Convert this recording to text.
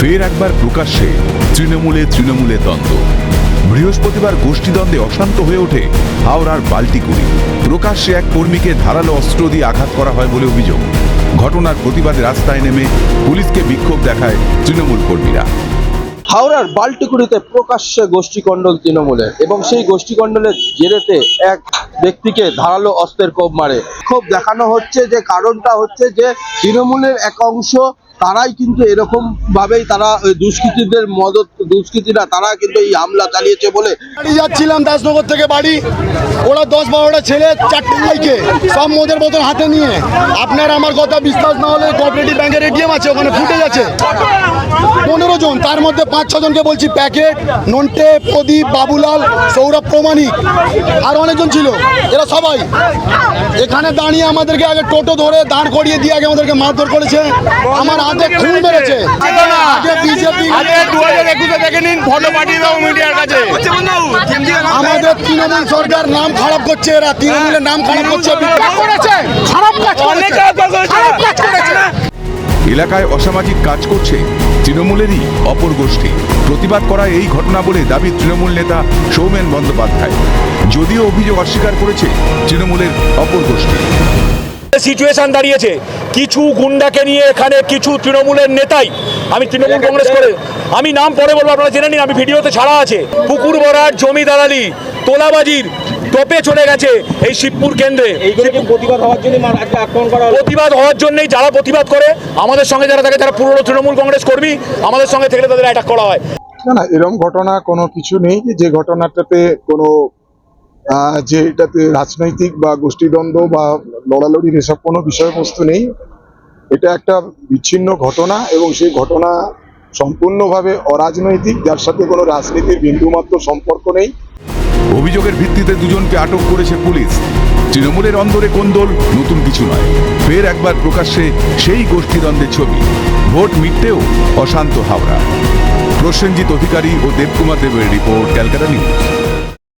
ফের একবার প্রকাশ্যে তৃণমূলে তৃণমূলে দ্বন্দ্ব। বৃহস্পতিবার গোষ্ঠীদ্বন্দ্বে অশান্ত হয়ে ওঠে হাওড়ার বাল্টিকুড়ি প্রকাশ্যে এক কর্মীকে ধারালো অস্ত্র দিয়ে আঘাত করা হয় বলে অভিযোগ। ঘটনার প্রতিবাদে রাস্তায় নেমে পুলিশকে বিক্ষোভ দেখায় তৃণমূল কর্মীরা। হাওড়ার বাল্টিকুড়িতে প্রকাশ্যে গোষ্ঠীকণ্ডল তৃণমূলের এবং সেই গোষ্ঠীকণ্ডলের জেরেতে এক ব্যক্তিকে ধারালো অস্ত্রের কোপ মারে। ক্ষোভ দেখানো হচ্ছে যে, কারণটা হচ্ছে যে, তৃণমূলের এক অংশ তারাই কিন্তু এরকম ভাবেই তারা দুষ্কৃতীদের মদত, দুষ্কৃতীরা তারা কিন্তু এই হামলা চালিয়েছে বলে যাচ্ছিলাম দাসনগর থেকে বাড়ি। ওরা দশ বারোটা ছেলে চারটে ভাইকে সব মদের বোতল হাতে নিয়ে। আপনার আমার কথা বিশ্বাস না হলে কোঅপারেটিভ ব্যাংকের এটিএম আছে, ওখানে ফুটে যাচ্ছে। জন তার মধ্যে পাঁচ ছজনকে বলছি প্যাকেট নন্টে প্রদীপ বাবুলাল সৌরভ প্রমাণিক আর অনেকজন ছিল এরা সবাই। এখানে দাঁড়িয়ে আমাদেরকে আগে টোটো ধরে দাঁড় করিয়ে দিয়ে আগে আমাদেরকে মারধর করেছে। আমার হাতে খুন মেরেছে। আগে বিজেপি আমাদের তৃণমূল সরকার নাম খারাপ করছে এরা তৃণমূলের নাম খারাপ করছে খারাপ কাজ করেছে খারাপ কাজ করেছে এলাকায় অসামাজিক কাজ করছে তৃণমূলেরই অপর গোষ্ঠী। প্রতিবাদ করা এই ঘটনা বলে দাবি তৃণমূল নেতা সৌমেন বন্দ্যোপাধ্যায়। যদিও অভিযোগ অস্বীকার করেছে তৃণমূলের অপর গোষ্ঠী। সিচুয়েশন দাঁড়িয়েছে। কিছু গুন্ডাকে নিয়ে এখানে কিছু তৃণমূলের নেতাই। আমি তৃণমূল কংগ্রেস করে আমি নাম পরে বলব আপনারা জেনে নিন আমি ভিডিওতে ছাড়া আছে। পুকুর ভরার জমি দালালি তোলাবাজির টপে চলে গেছে এই শিবপুর কেন্দ্রে। প্রতিবাদ হওয়ার জন্য আজকে আক্রমণ করা প্রতিবাদ হওয়ার জন্যই যারা প্রতিবাদ করে আমাদের সঙ্গে যারা থাকে যারা পুরনো তৃণমূল কংগ্রেস কর্মী আমাদের সঙ্গে থেকে তাদের অ্যাটাক করা হয়। না না এরকম ঘটনা কোনো কিছু নেই যে যে ঘটনাটাতে কোনো যে এটাতে রাজনৈতিক বা গোষ্ঠীদ্বন্দ্ব বা লড়ালড়ির এসব কোনো বিষয়বস্তু নেই। এটা একটা বিচ্ছিন্ন ঘটনা এবং সেই ঘটনা সম্পূর্ণভাবে অরাজনৈতিক যার সাথে কোনো রাজনীতির বিন্দুমাত্র সম্পর্ক নেই। অভিযোগের ভিত্তিতে দুজনকে আটক করেছে পুলিশ। তৃণমূলের অন্দরে কোন্দল, নতুন কিছু নয়। ফের একবার প্রকাশ্যে সেই গোষ্ঠীদ্বন্দ্বের ছবি। ভোট মিটতেও অশান্ত হাওড়া। প্রসেনজিৎ অধিকারী ও দেবকুমার দেবের রিপোর্ট ক্যালকাটা নিউজ।